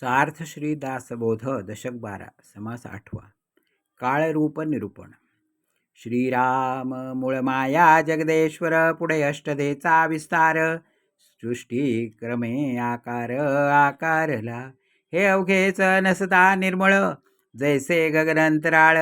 सार्थ दासबोध दशक बारा समास आठवा. काळरूप निरूपण. श्रीराम मूळ माया जगदेश्वर पुढे अष्टदेचा विस्तार. सृष्टी क्रमे आकार आकारला. हे अवघेच नसता निर्मळ. जैसे गगनंतराळ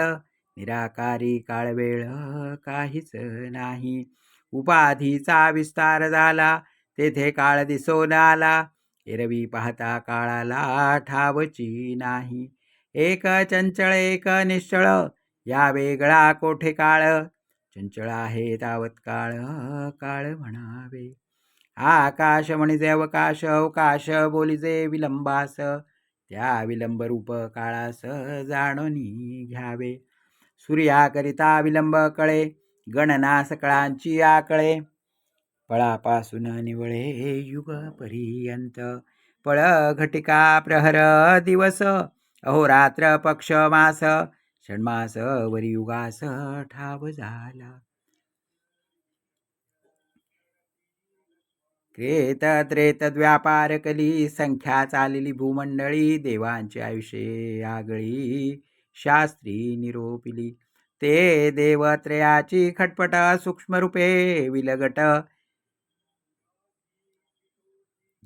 निराकारी काळवेळ काहीच नाही. उपाधीचा विस्तार झाला तेथे काळ दिसून आला एरवी पाहता काळाला ठावची नाही. एक चंचळ एक निश्चळ या वेगळा कोठे काळ? चंचळ आहे तावत काळ काळ म्हणावे. आकाश म्हणजे अवकाश अवकाश बोलिजे विलंबास. त्या विलंब रूप काळास जाणून घ्यावे. सूर्याकरिता विलंब कळे गणना सकळांची आकळे. पळापासून निवळे युग पर्यंत. पळ घटिका प्रहर दिवस अहोरात्र पक्ष मास षण्मास वरियुगास ठाव झाला. क्रेत त्रेत व्यापार कली संख्या चालली भूमंडळी देवांचे आयुष्ये आगळी शास्त्री निरोपिली. ते देवत्रयाची खटपट सूक्ष्मरूपे विलगट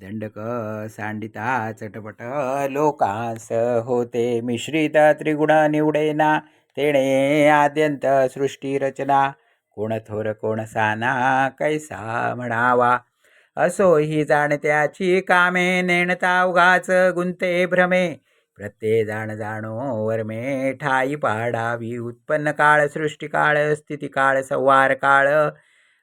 दंडक सांडिता चटपट लोकांस होते मिश्रित त्रिगुण निवडेना तेणे आद्यंत सृष्टी रचना. कोण थोर कोण साना कैसा म्हणावा? असो ही जाणत्याची कामे नेणता उगाच गुंते भ्रमे. प्रत्ये जाण जाणो वर्मे ठाई पाडावी. उत्पन्न काळ सृष्टी काळ स्थिती काळ संवार काळ.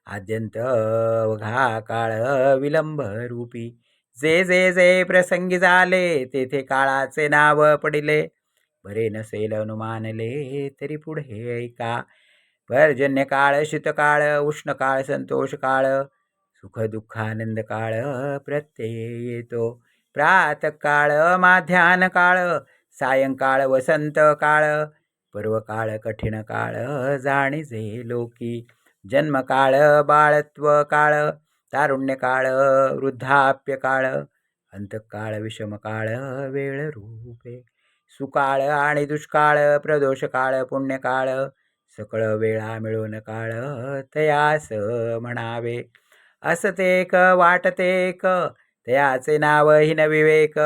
आद्यंत अवघा काळ विलंब रूपी. जे जे जे प्रसंगी झाले तेथे काळाचे नाव पडिले. बरे नसेल अनुमानले तरी पुढे ऐका. पर्जन्य काळ शीतकाळ उष्ण काळ संतोष काळ सुख दुःख आनंद काळ प्रत्यय येतो प्रातकाळ माध्यान काळ सायंकाळ वसंत काळ पर्वकाळ कठीण काळ जाणीजे लोकी जन्मकाळ बाळत्व काळ तारुण्यकाळ वृद्धाप्यकाळ अंतकाळ विषमकाळ वेळ रूपे सुकाळ आणि दुष्काळ प्रदोषकाळ पुण्यकाळ सकळ वेळा मिळून काळ तयास म्हणावे. असतेक वाटतेक तयाचे नाव हिन विवेक.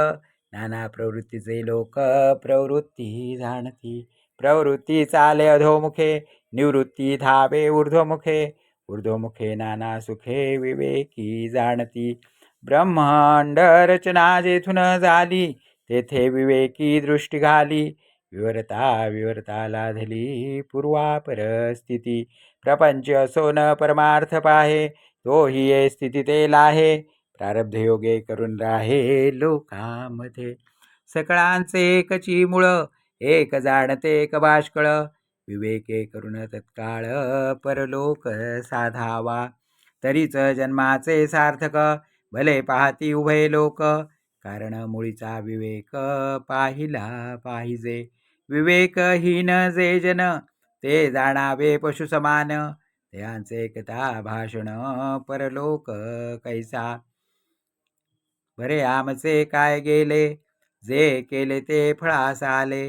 नाना प्रवृत्तीचे लोक प्रवृत्ती जाणती. प्रवृत्ती चाले अधोमुखे निवृत्ती धावे ऊर्ध्वमुखे. ऊर्ध्वमुखे नाना सुखे विवेकी जाणती. ब्रह्मांड रचना जेथून झाली तेथे विवेकी दृष्टी घाली. विवरता विवरता लाधली पूर्वा परस्थिती. प्रपंच असो न परमार्थ पाहे तोही ये स्थिती ते लाहे. प्रारब्ध योगे करून राहे लोकामध्ये. सकळांचे एकची मुळ एक जाणते एक बाष्कळ. विवेके करून तत्काळ परलोक साधावा. तरीच जन्माचे सार्थक भले पाहती उभय लोक कारण मुळीचा विवेक पाहिला पाहिजे. विवेकहीन जे जन ते जाणावे पशु समान. त्यांचे कथा भाषण परलोक कैसा. बरे आमचे काय गेले जे केले ते फळास आले.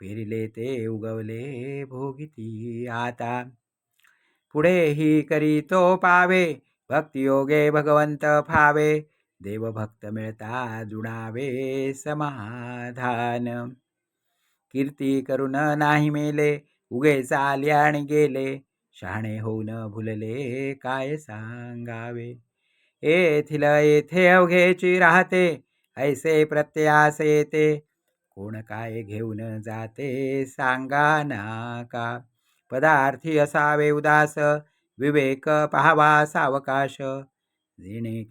पेरिले ते उगवले भोगिती आता. पुढेही करी तो पावे भक्तियोगे भगवंत फावे देवभक्त मिळता जुणावे समाधान. कीर्ती करून नाही मेले उगे चाले आणि गेले. शहाणे होऊन भुलले काय सांगावे? येथील येथे अवघेची राहते ऐसे प्रत्यास येते. कोण काय घेऊन जाते सांगा ना का? पदार्थी असावे उदास विवेक पाहावा सावकाश.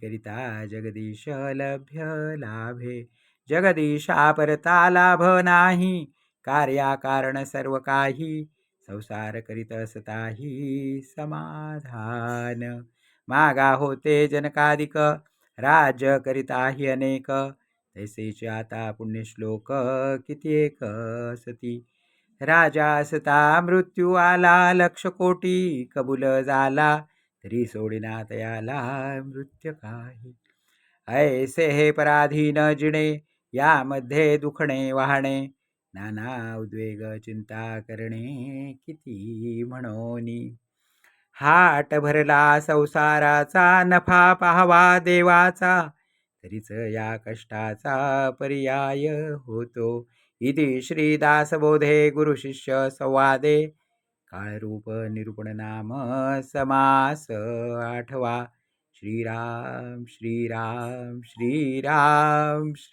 करिता जगदीश लभ्य लाभे. जगदीशा परता लाभ नाही. कार्या कारण सर्व काही. संसार करीत असताही समाधान. मागा होते जनकादिक राज करिताही अनेक. तैसेचे आता पुण्यश्लोक किती एक सती राजा असता मृत्यू आला लक्ष कोटी कबूल झाला तरी सोडिना तयाला मृत्यू काही. ऐसे हे पराधीन जिणे यामध्ये दुखणे वाहणे नाना उद्वेग चिंता करणे किती म्हणोनी. हाट भरला संसाराचा नफा पाहावा देवाचा तरीच या कष्टाचा पर्याय होतो. इति श्रीदासबोधे गुरुशिष्य संवादे. काळरूप निरूपण नाम समास आठवा. श्रीराम श्रीराम श्रीराम श्री